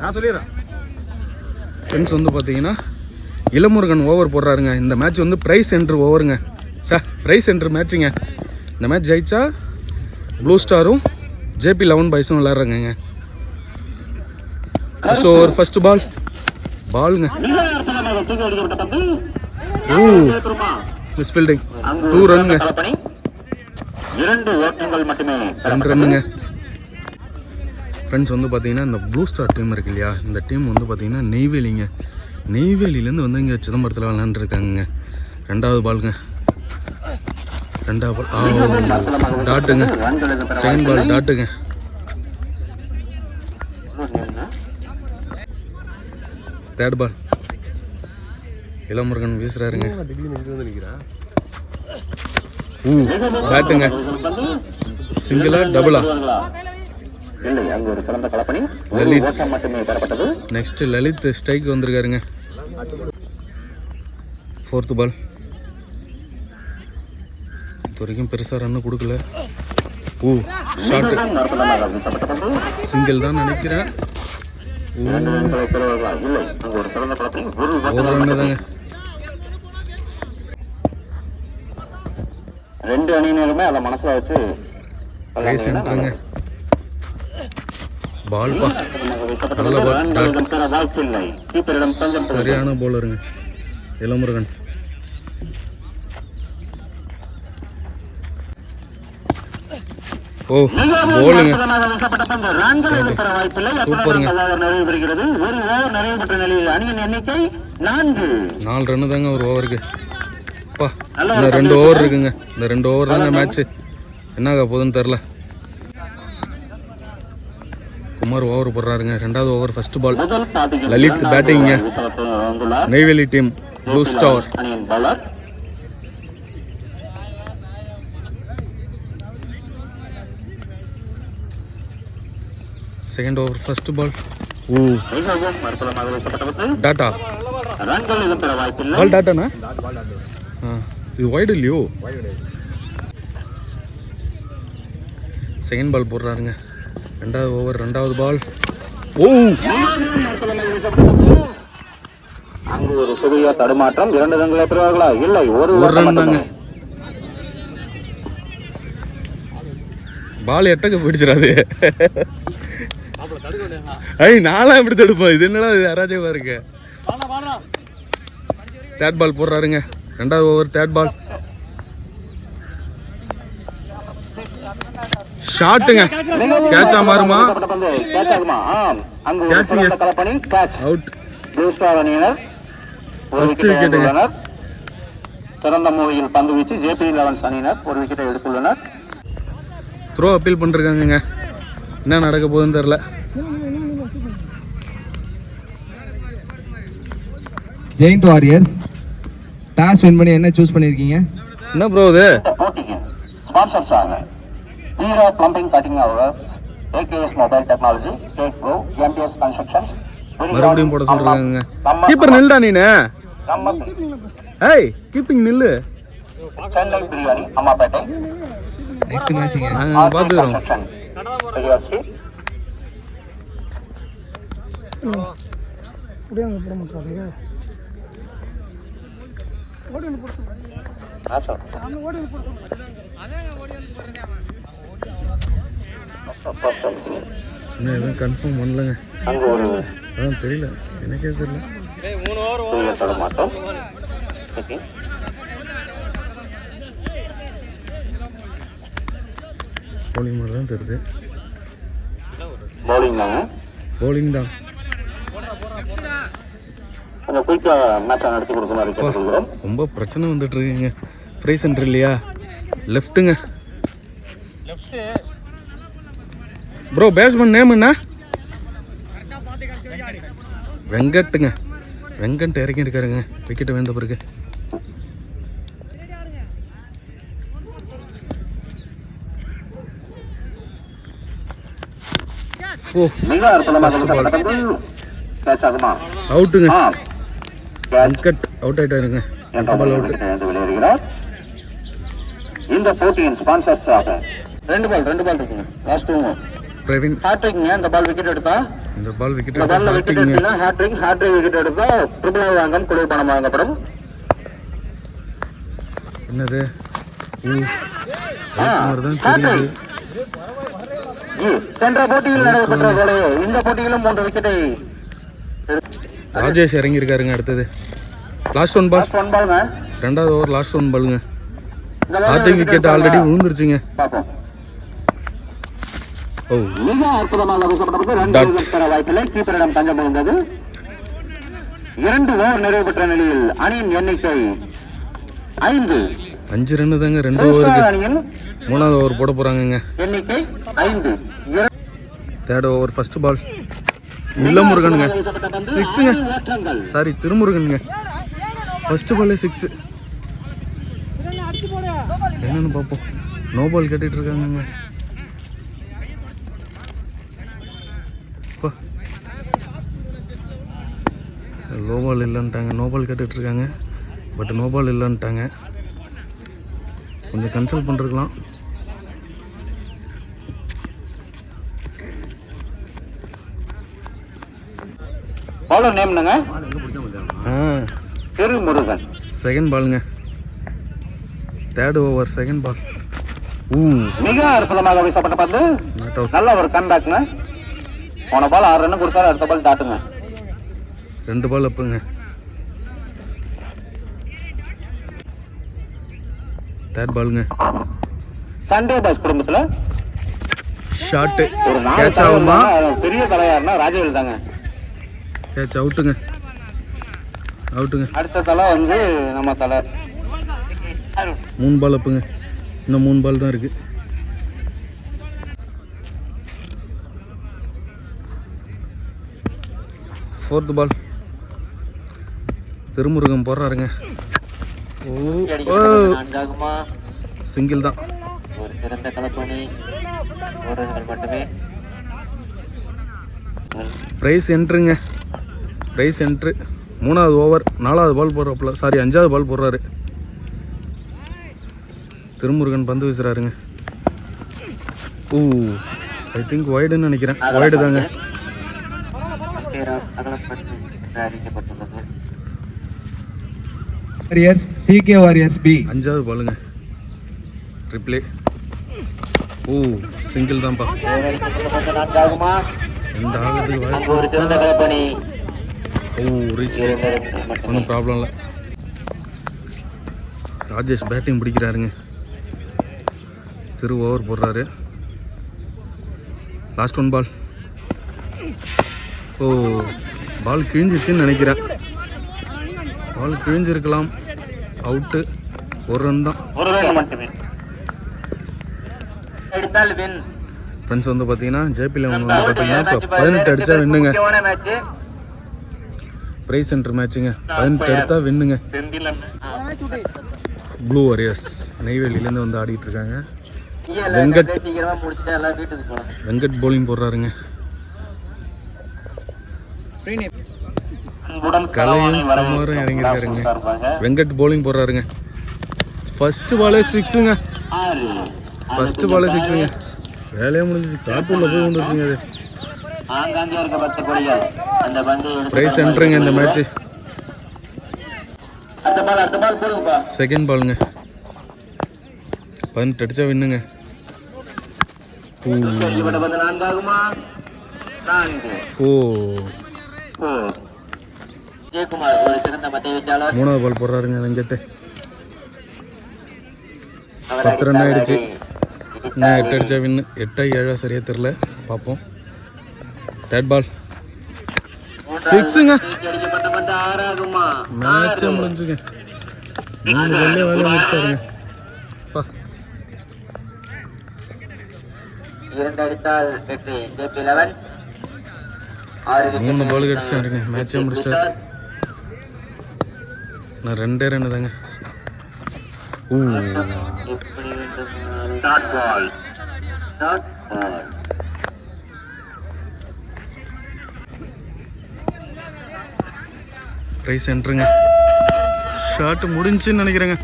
நான் சொல்லிடுறேன். ஃப்ரெண்ட்ஸ் வந்து பார்த்தீங்கன்னா இளமுருகன் ஓவர் போடுறாருங்க. இந்த மேட்ச் வந்து ப்ரைஸ் சென்டர் ஓவருங்க சார் ப்ரைஸ் சென்டர் மேட்ச்சுங்க இந்த மேட்ச் ஜெயிச்சா ப்ளூ ஸ்டாரும் ஜேபி லெவன் பாய்ஸும் விளாட்றாங்கங்க ஃபர்ஸ்ட் ஓவர் ஃபர்ஸ்ட் பால் பாலுங்க ஓ? மிஸ் ஃபீல்டிங் அங்கு டூ ரன்னுங்க. இரண்டு ஓட்டங்கள் மட்டுமே. ரெண்டு ரன்னுங்க ஃப்ரெண்ட்ஸ் வந்து பார்த்தீங்கன்னா இந்த ப்ளூ ஸ்டார் டீம் இருக்கு இல்லையா? இந்த டீம் வந்து பார்த்தீங்கன்னா நெய்வேலிங்க. நெய்வேலியிலேருந்து வந்து இங்கே சிதம்பரத்தில் விளாண்டுருக்காங்க ரெண்டாவது பாலுங்க ரெண்டாவது பால் டாட்டுங்க செகண்ட் பால் டாட்டுங்க. தேர்ட் பால் இளமுருகன் வீசுறாருங்க. பேட்டுங்க சிங்கிளா டபுளா இல்லை அங்கு ஒரு சிறந்த களப்பணி ஒரு லலித். ஓட்டம் மட்டுமே பெறப்பட்டது. நெக்ஸ்ட் லலித் ஸ்ட்ரைக் வந்திருக்காருங்க. ஃபோர்த்து பால் இது வரைக்கும் பெருசாக ரன்னு கொடுக்கல. ஊ ஷாட்டு சிங்கிள் தான் நினைக்கிறேன். ஒரு ரன்னு. தாங்க. ரெண்டு அணியினருமே அதை மனசுல வச்சு ரைஸ் சென்டருங்க பால் பா வீசப்பட்ட நல்ல பந்து ball. ரன்கள் எதுவும் பெற வாய்ப்பில்லை கீப்பரிடம் தஞ்சம் புகுந்தது. சரியான போலருங்க இளமுருகன். ஓ போலுங்க சூப்பருங்க. நாலு ரன்னு தாங்க ஒரு ஓவருக்கு பா இன்னும் ரெண்டு ஓவர் இருக்குங்க. இந்த ரெண்டு ஓவர் தாங்க மேட்ச்சு என்னாக போகுதுன்னு தெரில குமார் ஓவர் போடுறாருங்க. ரெண்டாவது ஓவர் ஃபர்ஸ்ட் பால் லலித் வந்துள்ளார். Neyveli team blue star second over first ball வீசப்பட்டது டாட்டா ரன்கள் எதுவும் பெற வாய்ப்பில்லை பால் டாட்டாண்ணா ஆ. இது வைடு இல்லையோ? செகண்ட் பால் போடுறாருங்க. ரெண்டாவது ஓவர் ரெண்டாவது பால் ஓ. அங்கு ஒரு சிறிய தடுமாற்றம். இரண்டு ரன்களை பெறுவார்களா? இல்லை ஒரு ஒரு ரன் தாங்க. பால் எட்டக்க பிடிச்சிடாது. ஐய் நான்லாம் எப்படி தடுப்பேன்? இது என்னடா இது? அராஜகமா இருக்கு. தேர்ட் பால் போடுறாருங்க. ரெண்டாவது ஓவர் தேர்ட் பால் ஷாட்டுங்க கேட்சா மாறுமா? கேட்ச் ஆகுமா அங்கு. சிறந்த களப்பணி கேட்ச் அவுட் ப்ளூ ஸ்டார் அணியினர் ஒரு wicket-ங்க. எடுத்துள்ளனர். சிறந்த மூவியில் பந்து வீச்சு ஜேபி லெவன்ஸ் அணியினர் ஒரு விக்கெட்டை எடுத்துள்ளனர். த்ரோ அப்பீல் பண்ணிருக்காங்கங்க. என்ன நடக்க போகுதுன்னு தெரில ஜெயிண்ட் வாரியர்ஸ் டாஸ் வின் பண்ணி என்ன சூஸ் பண்ணியிருக்கீங்க என்ன ப்ரோ இது? ஸ்பான்சர்ஸ் ஆக ஹீரோ பிளம்பிங் கட்டிங் அவர் AKS mobile technology state bro MBS construction மறுபடியும் போட சொல்றாங்க கீப்பர் நில்டா நீனு? நம்ம ஏய் கீப்பிங் நில்லு. சென்னை பிரியாணி அம்மாப்பேட்டை. நெக்ஸ்ட் மேட்சுங்க நாங்கள் பார்த்துக்கிறோம் கன்ஸ்ட்ரக்ஷன் பெரியார் ஸ்ட்ரீட் ஆச்சா. First service. இன்னும் எதுவும் கன்ஃபார்ம் பண்ணலங்க. அங்கு ஒரு அதான் தெரியல. எனக்கே தெரியல. பவுலிங் மாதிரி தான் தெரியுது. Bowling தாங்க. பவுலிங் தான். கொஞ்சம் குயிக்கா மேட்சை நடத்தி கொடுக்குமாறு கேட்டுக்கொள்கிறோம் ரொம்ப பிரச்சனை வந்துட்டு இருக்குங்க. ஃப்ரை சென்டர் இல்லையா? லெஃப்ட்டுங்க ப்ரோ பேட்ஸ்மேன் நேம் என்ன? வெங்கட்டுங்க. வெங்கட் இறங்கி இருக்காருங்க விக்கெட் வேந்த பிறகு. ஓ. மிக அற்புதமாக அவுட்டுங்க ஆ கேட்ச் வெங்கட் அவுட் ஆயிட்டாருங்க என்ற பால் அவுட் விக்கெட்டை இழந்து வெளியேறுகிறார் இந்த போட்டியின் ஸ்பான்சர்ஸ் ரெண்டு பால் ரெண்டு பால் இருக்குங்க. லாஸ்ட் பிரவீன். ஹாட்ரிக்ங்க இந்த பால் விக்கெட் எடுத்தா? இந்த பால் விக்கெட் இந்த பால்ல விக்கெட் எடுத்து ஹேட்ரிக் ஹேட்ரிக் விக்கெட் எடுத்தா ட்ரிபிள் வாங்கம் குளிர் பணம் வழங்கப்படும் என்னது? சென்ற போட்டியில் நடைபெற்ற போல இந்த போட்டியிலும் மூன்று விக்கெட்டை ராஜேஷ் இறங்கியிருக்காருங்க அடுத்தது. லாஸ்ட் ஒன் பால் ரெண்டாவது ஓவர் லாஸ்ட் ஒன் பாலுங்க ஹார்டிக் விக்கெட். ஆல்ரெடி விழுந்துருச்சுங்க. பார்ப்போம். மிக அற்புதமாக வீசப்பட்டது ரெண்டு. விக்கெட் பெற வாய்ப்பில்லை. கீப்பரிடம் தஞ்சம் இருந்தது இரண்டு ஓவர் நிறைவு பெற்ற நிலையில் அணியின் எண்ணிக்கை ஐந்து. அஞ்சு ரன்னு தாங்க. ரெண்டு ஓவருக்கு மூணாவது ஓவர் போட போறாங்கங்க. எண்ணிக்கை ஐந்து. தேர்ட் ஓவர் ஃபர்ஸ்ட் பால் வீசப்பட்ட பந்து சிக்ஸுங்க. சாரி திருமுருகனுங்க. ஃபர்ஸ்ட் பாலே சிக்ஸ் என்னன்னு பார்ப்போம். நோ பால் கட்டிட்டு இருக்காங்கங்க. லோ பால் இல்லைன்ட்டாங்க. நோ பால் கட்டிட்டு இருக்காங்க பட் நோ பால் இல்லைன்ட்டாங்க. கொஞ்சம் கன்சல்ட் பண்ணிருக்கலாம். Bowler name என்னங்க? ஆ. திருமுருகன். செகண்ட் பாலுங்க தேர்ட் ஓவர் செகண்ட் பால் மிக அற்புதமாக வீசப்பட்ட பந்து. நல்ல ஒரு கம்பேக்ங்க போன பால் ஆறு ரன் கொடுத்தாரு அடுத்த பால் தாட்டுங்க. ரெண்டு பால் அப்புங்க. தேர்ட் பாலுங்க சண்டே பாஸ் குடும்பத்துல? ஷாட்டு கேட்ச் ஆகுமா? பெரிய தலையாருன்னா ராஜவேல் தாங்க. கேட்ச் அவுட்டுங்க அவுட்டுங்க அடுத்த தலை வந்து நம்ம தலை. மூணு பால் அப்புங்க. இன்னும் மூணு பால் தான் இருக்கு. ஃபோர்த் பால் திருமுருகன் போடுறாருங்க. ஓ நான்காகுமா? சிங்கிள் தான். ஒரு சிறந்த கலப்பணி. ஒரு ரன்கள் மட்டுமே. ப்ரைஸ் என்ட்ருங்க ப்ரைஸ் என்ட்ரு மூணாவது ஓவர் நாலாவது பால் போடுறாப்புல சாரி அஞ்சாவது பால் போடுறாரு. திருமுருகன் பந்து வீசுறாருங்க. ஊ ஐ திங்க் ஒய்டுன்னு நினைக்கிறேன். ஒய்டு தாங்க. வாரியர்ஸ் சிகே வாரியர்ஸ் பி அஞ்சாவது பாலுங்க ட்ரிப்ளே ஓ சிங்கிள் தான்ப்பா. ரெண்டு ஆகிறதுக்கு ஓ ரீச் ஒன்றும் ப்ராப்ளம் இல்லை. ராஜேஷ் பேட்டிங் பிடிக்கிறாருங்க. திரு ஓவர் போடுறாரு. லாஸ்ட் ஒன் பால் ஓ பால் கிழிஞ்சிருச்சுன்னு நினைக்கிறேன். பால் கிழிஞ்சிருக்கலாம். அவுட்டு ஒரு ரன் தான். ஒரு ரன் மட்டுமே. எடுத்தால் வின் ஃப்ரெண்ட்ஸ் வந்து பார்த்தீங்கன்னா ஜேபி லெவன் வந்து பார்த்தீங்கன்னா இப்போ பதினெட்டு அடித்தா வின்னுங்க. முக்கியமான மேட்ச் ப்ரைஸ் சென்டர் மேட்ச்சுங்க பதினெட்டு எடுத்தா வின்னுங்க. ப்ளூ வாரியர்ஸ் நெய்வேலியிலேருந்து வந்து ஆடிட்டு இருக்காங்க. வெங்கட். வெங்கட் போலிங் போடுறாருங்க. கலையும். குமாரும் இறங்கியிருக்காருங்க. வெங்கட் போலிங் போடுறாருங்க ஃபர்ஸ்ட் பாலே சிக்ஸுங்க ஃபர்ஸ்ட் பாலே சிக்ஸுங்க வேலையே முடிஞ்சிச்சு. காட்டுள்ள போய் வந்துருச்சுங்க அது பந்து ப்ரைஸ் சென்டருங்க இந்த மேட்ச்சு செகண்ட் பாலுங்க பதினெட்டு அடிச்சா வின்னுங்க. பந்து ஓ. ஜெயக்குமார் ஒரு சிறந்த மத்திய மூணாவது பால் போடுறாருங்க வெங்கட் பத்து ரன் ஆயிடுச்சு. நான் எட்டு அடிச்சா வின்னு எட்டா ஏழா சரியா தெரில பார்ப்போம். தேர்ட் பால் சிக்ஸுங்க மேட்சே முடிஞ்சுங்க. மூணு பால்லே வேலையை முடிச்சிட்டாருங்க மூணு பால் எடுத்தார். அடிச்சிட்டாருங்க. மேட்சே முடிச்சிட்டாரு. நான் ரெண்டே ரன்னு தாங்க. ஊ ப்ரைஸ் என்ட்ருங்க ஷார்ட் முடிஞ்சுன்னு நினைக்கிறேங்க.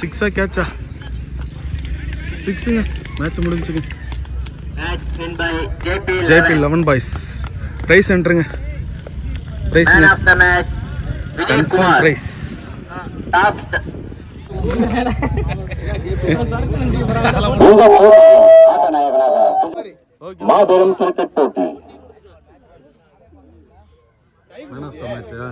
சிக்ஸா கேட்சா சிக்ஸுங்க மேட்ச் முடிஞ்சுங்க. ஜேபி லெவன் பாய்ஸ் ப்ரைஸ் என்றுங்க ப்ரைஸுங்க கன்ஃபார்ம். ப்ரைஸ் மாபெரும் கிரிக்கெட் போட்டி. மேன் ஆஃப் த மேட்சா